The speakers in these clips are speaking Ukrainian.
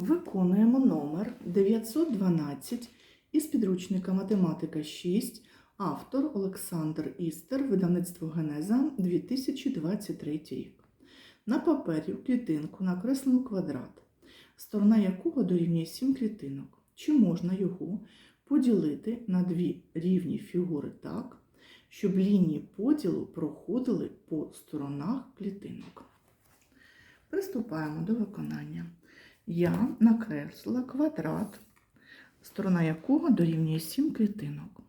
Виконуємо номер 912 із підручника Математика 6, автор Олександр Істер, видавництво Генеза 2023 рік. На папері в клітинку накреслено квадрат, сторона якого дорівнює 7 клітинок. Чи можна його поділити на дві рівні фігури так, щоб лінії поділу проходили по сторонах клітинок? Приступаємо до виконання. Я накреслила квадрат, сторона якого дорівнює 7 клітинок.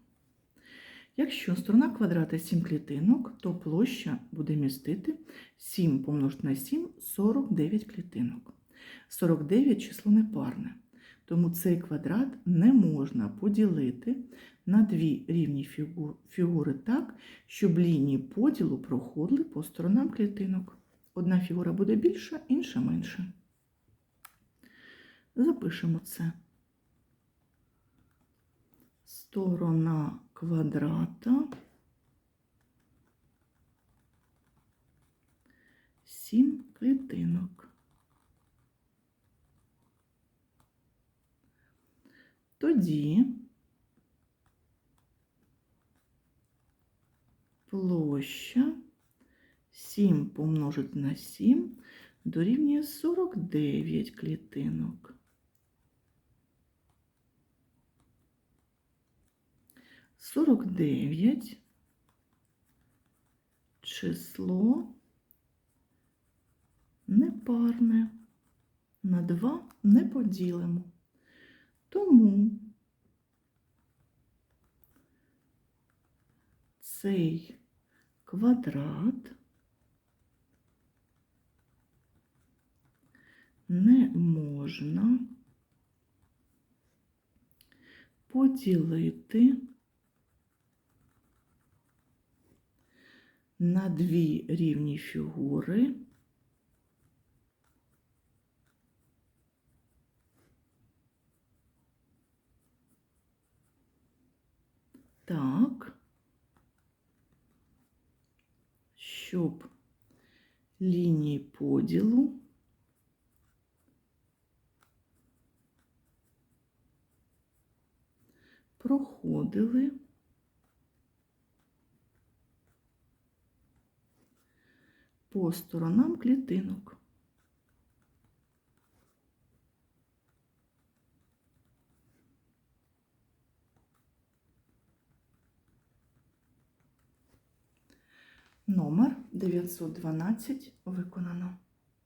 Якщо сторона квадрата 7 клітинок, то площа буде містити 7 помножити на 7 49 клітинок. 49 число непарне, тому цей квадрат не можна поділити на дві рівні фігури так, щоб лінії поділу проходили по сторонам клітинок. Одна фігура буде більша, інша менша. Запишемо це. Сторона квадрата 7 клітинок. Тоді площа 7 помножити на 7 дорівнює 49 клітинок. Сорок дев'ять число непарне. На 2 не поділимо. Тому цей квадрат не можна поділити на дві рівні фігури. Так, щоб лінії поділу проходили по сторонам клітинок. Номер 912 виконано.